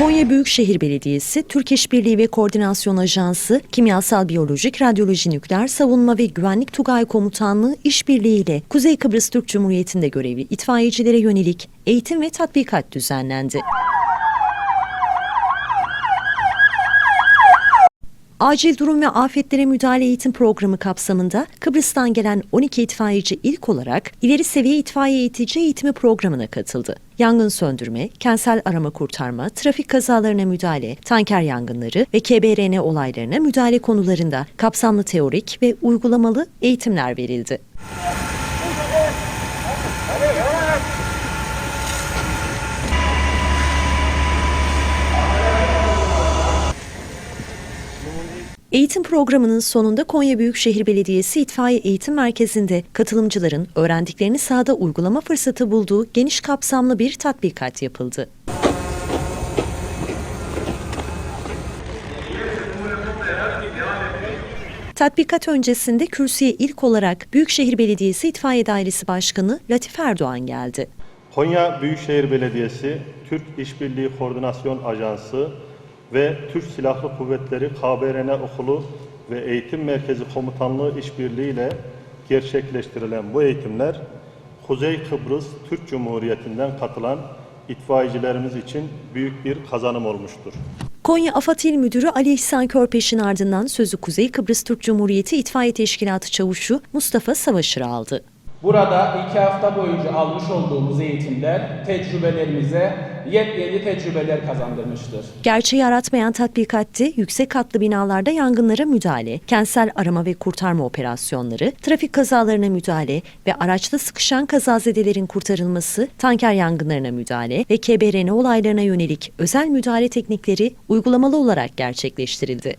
Konya Büyükşehir Belediyesi, Türk İşbirliği ve Koordinasyon Ajansı, Kimyasal Biyolojik, Radyoloji Nükleer Savunma ve Güvenlik Tugay Komutanlığı işbirliğiyle Kuzey Kıbrıs Türk Cumhuriyeti'nde görevli itfaiyecilere yönelik eğitim ve tatbikat düzenlendi. Acil Durum ve Afetlere Müdahale Eğitim Programı kapsamında Kıbrıs'tan gelen 12 itfaiyeci ilk olarak ileri seviye itfaiye eğitici eğitimi programına katıldı. Yangın söndürme, kentsel arama kurtarma, trafik kazalarına müdahale, tanker yangınları ve KBRN olaylarına müdahale konularında kapsamlı teorik ve uygulamalı eğitimler verildi. Eğitim programının sonunda Konya Büyükşehir Belediyesi İtfaiye Eğitim Merkezi'nde katılımcıların öğrendiklerini sahada uygulama fırsatı bulduğu geniş kapsamlı bir tatbikat yapıldı. Tatbikat öncesinde kürsüye ilk olarak Büyükşehir Belediyesi İtfaiye Dairesi Başkanı Latif Erdoğan geldi. Konya Büyükşehir Belediyesi, Türk İşbirliği Koordinasyon Ajansı ve Türk Silahlı Kuvvetleri KBRN Okulu ve Eğitim Merkezi Komutanlığı işbirliğiyle gerçekleştirilen bu eğitimler Kuzey Kıbrıs Türk Cumhuriyeti'nden katılan itfaiyecilerimiz için büyük bir kazanım olmuştur. Konya AFAD İl Müdürü Ali İhsan Körpeş'in ardından sözü Kuzey Kıbrıs Türk Cumhuriyeti İtfaiye Teşkilatı Çavuşu Mustafa Savaşır aldı. Burada iki hafta boyunca almış olduğumuz eğitimler tecrübelerimize yepyeni tecrübeler kazandırmıştır. Gerçeği yaratmayan tatbikatte yüksek katlı binalarda yangınlara müdahale, kentsel arama ve kurtarma operasyonları, trafik kazalarına müdahale ve araçta sıkışan kazazedelerin kurtarılması, tanker yangınlarına müdahale ve KBRN olaylarına yönelik özel müdahale teknikleri uygulamalı olarak gerçekleştirildi.